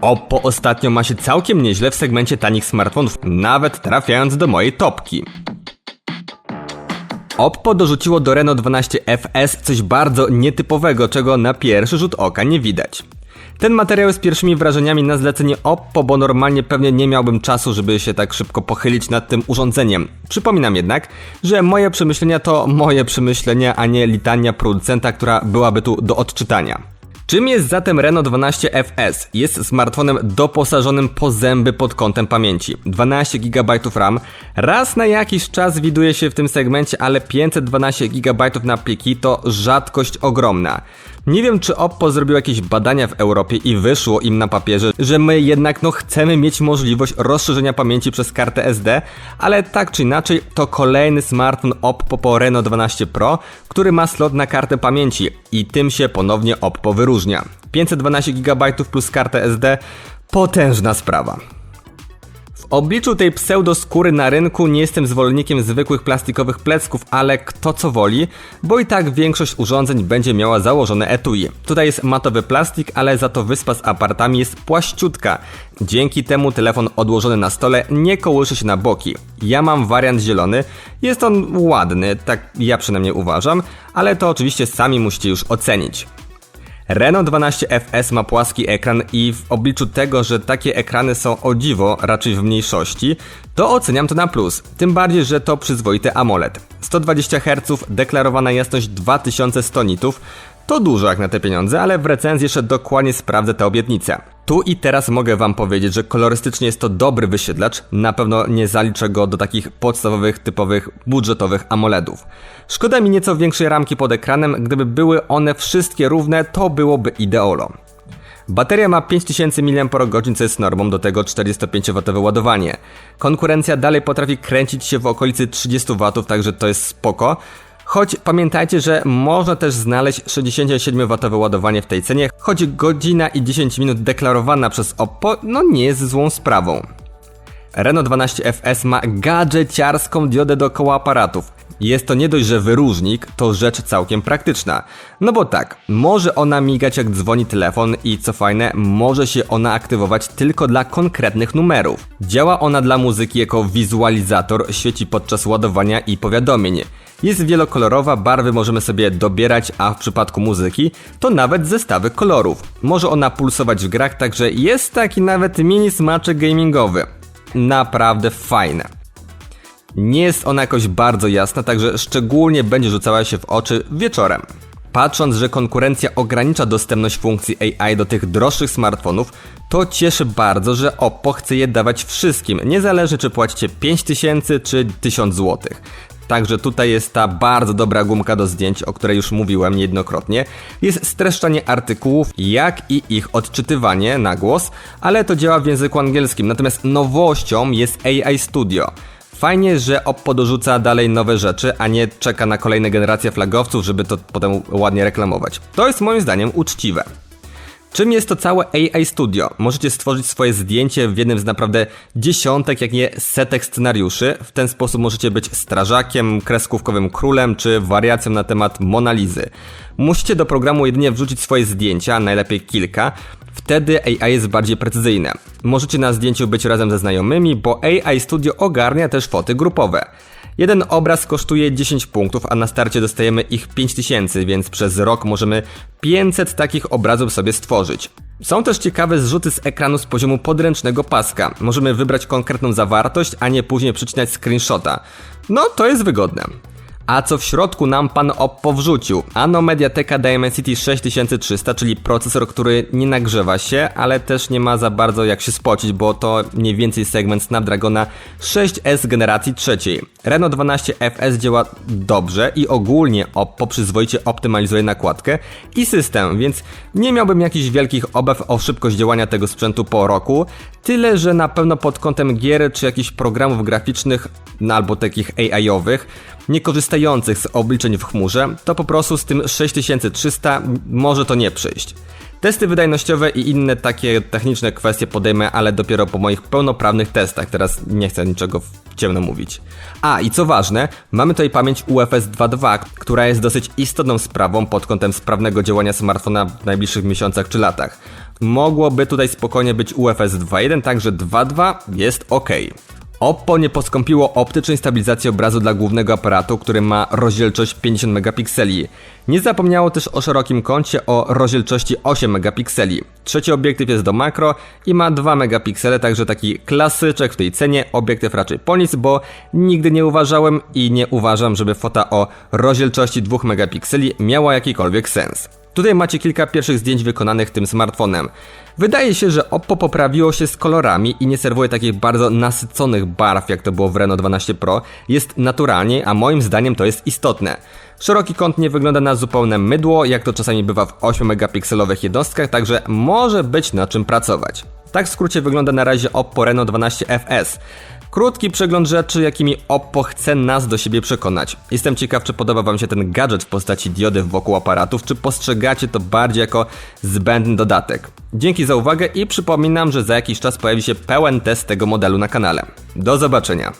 Oppo ostatnio ma się całkiem nieźle w segmencie tanich smartfonów, nawet trafiając do mojej topki. Oppo dorzuciło do Reno 12 FS coś bardzo nietypowego, czego na pierwszy rzut oka nie widać. Ten materiał jest pierwszymi wrażeniami na zlecenie Oppo, bo normalnie pewnie nie miałbym czasu, żeby się tak szybko pochylić nad tym urządzeniem. Przypominam jednak, że moje przemyślenia to moje przemyślenia, a nie litania producenta, która byłaby tu do odczytania. Czym jest zatem Reno 12 FS? Jest smartfonem doposażonym po zęby pod kątem pamięci. 12 GB RAM. Raz na jakiś czas widuje się w tym segmencie, ale 512 GB na pliki to rzadkość ogromna. Nie wiem, czy Oppo zrobił jakieś badania w Europie i wyszło im na papierze, że my jednak no chcemy mieć możliwość rozszerzenia pamięci przez kartę SD, ale tak czy inaczej to kolejny smartfon Oppo po Reno 12 Pro, który ma slot na kartę pamięci i tym się ponownie Oppo wyróżnia. 512 GB plus kartę SD potężna sprawa. Obliczu tej pseudoskóry na rynku nie jestem zwolennikiem zwykłych plastikowych plecków, ale kto co woli, bo i tak większość urządzeń będzie miała założone etui. Tutaj jest matowy plastik, ale za to wyspa z apartami jest płaściutka. Dzięki temu telefon odłożony na stole nie kołysze się na boki. Ja mam wariant zielony, jest on ładny, tak ja przynajmniej uważam, ale to oczywiście sami musicie już ocenić. Renault 12 FS ma płaski ekran i w obliczu tego, że takie ekrany są o dziwo raczej w mniejszości, to oceniam to na plus. Tym bardziej, że to przyzwoity AMOLED. 120 Hz, deklarowana jasność 2100 nitów, to dużo jak na te pieniądze, ale w recenzji jeszcze dokładnie sprawdzę te obietnice. Tu i teraz mogę wam powiedzieć, że kolorystycznie jest to dobry wyświetlacz, na pewno nie zaliczę go do takich podstawowych, typowych, budżetowych AMOLEDów. Szkoda mi nieco większej ramki pod ekranem, gdyby były one wszystkie równe, to byłoby ideolo. Bateria ma 5000 mAh, co jest normą, do tego 45W ładowanie. Konkurencja dalej potrafi kręcić się w okolicy 30W, także to jest spoko. Choć pamiętajcie, że można też znaleźć 67W ładowanie w tej cenie, choć godzina i 10 minut deklarowana przez Oppo no nie jest złą sprawą. Renault 12 FS ma gadżeciarską diodę dookoła aparatów. Jest to nie dość, że wyróżnik, to rzecz całkiem praktyczna. No bo tak, może ona migać jak dzwoni telefon i co fajne, może się ona aktywować tylko dla konkretnych numerów. Działa ona dla muzyki jako wizualizator, świeci podczas ładowania i powiadomień. Jest wielokolorowa, barwy możemy sobie dobierać, a w przypadku muzyki to nawet zestawy kolorów. Może ona pulsować w grach, także jest taki nawet mini smaczek gamingowy. Naprawdę fajne. Nie jest ona jakoś bardzo jasna, także szczególnie będzie rzucała się w oczy wieczorem. Patrząc, że konkurencja ogranicza dostępność funkcji AI do tych droższych smartfonów, to cieszy bardzo, że Oppo chce je dawać wszystkim, nie zależy czy płacicie 5000 czy 1000 zł. Także tutaj jest ta bardzo dobra gumka do zdjęć, o której już mówiłem niejednokrotnie. Jest streszczanie artykułów, jak i ich odczytywanie na głos, ale to działa w języku angielskim. Natomiast nowością jest AI Studio. Fajnie, że Oppo dorzuca dalej nowe rzeczy, a nie czeka na kolejne generacje flagowców, żeby to potem ładnie reklamować. To jest moim zdaniem uczciwe. Czym jest to całe AI Studio? Możecie stworzyć swoje zdjęcie w jednym z naprawdę dziesiątek, jak nie setek scenariuszy. W ten sposób możecie być strażakiem, kreskówkowym królem czy wariacją na temat Monalizy. Musicie do programu jedynie wrzucić swoje zdjęcia, najlepiej kilka. Wtedy AI jest bardziej precyzyjne. Możecie na zdjęciu być razem ze znajomymi, bo AI Studio ogarnia też foty grupowe. Jeden obraz kosztuje 10 punktów, a na starcie dostajemy ich 5000, więc przez rok możemy 500 takich obrazów sobie stworzyć. Są też ciekawe zrzuty z ekranu z poziomu podręcznego paska. Możemy wybrać konkretną zawartość, a nie później przycinać screenshota. No, to jest wygodne. A co w środku nam pan Oppo wrzucił? Ano Mediateka Dimensity 6300, czyli procesor, który nie nagrzewa się, ale też nie ma za bardzo jak się spocić, bo to mniej więcej segment Snapdragona 6S generacji trzeciej. Reno 12 FS działa dobrze i ogólnie Oppo przyzwoicie optymalizuje nakładkę i system, więc nie miałbym jakichś wielkich obaw o szybkość działania tego sprzętu po roku, tyle że na pewno pod kątem gier czy jakichś programów graficznych, no albo takich AI-owych, nie z obliczeń w chmurze, to po prostu z tym 6300 może to nie przyjść. Testy wydajnościowe i inne takie techniczne kwestie podejmę, ale dopiero po moich pełnoprawnych testach. Teraz nie chcę niczego w ciemno mówić. A i co ważne, mamy tutaj pamięć UFS 2.2, która jest dosyć istotną sprawą pod kątem sprawnego działania smartfona w najbliższych miesiącach czy latach. Mogłoby tutaj spokojnie być UFS 2.1, także 2.2 jest ok. Oppo nie poskąpiło optycznej stabilizacji obrazu dla głównego aparatu, który ma rozdzielczość 50 megapikseli. Nie zapomniało też o szerokim kącie o rozdzielczości 8 megapikseli. Trzeci obiektyw jest do makro i ma 2 megapiksele, także taki klasyczek w tej cenie, obiektyw raczej po nic, bo nigdy nie uważałem i nie uważam, żeby fota o rozdzielczości 2 megapikseli miała jakikolwiek sens. Tutaj macie kilka pierwszych zdjęć wykonanych tym smartfonem. Wydaje się, że Oppo poprawiło się z kolorami i nie serwuje takich bardzo nasyconych barw, jak to było w Reno 12 Pro. Jest naturalnie, a moim zdaniem to jest istotne. Szeroki kąt nie wygląda na zupełne mydło, jak to czasami bywa w 8 megapikselowych jednostkach, także może być na czym pracować. Tak w skrócie wygląda na razie Oppo Reno 12 FS. Krótki przegląd rzeczy, jakimi Oppo chce nas do siebie przekonać. Jestem ciekaw, czy podoba Wam się ten gadżet w postaci diody wokół aparatów, czy postrzegacie to bardziej jako zbędny dodatek. Dzięki za uwagę i przypominam, że za jakiś czas pojawi się pełen test tego modelu na kanale. Do zobaczenia.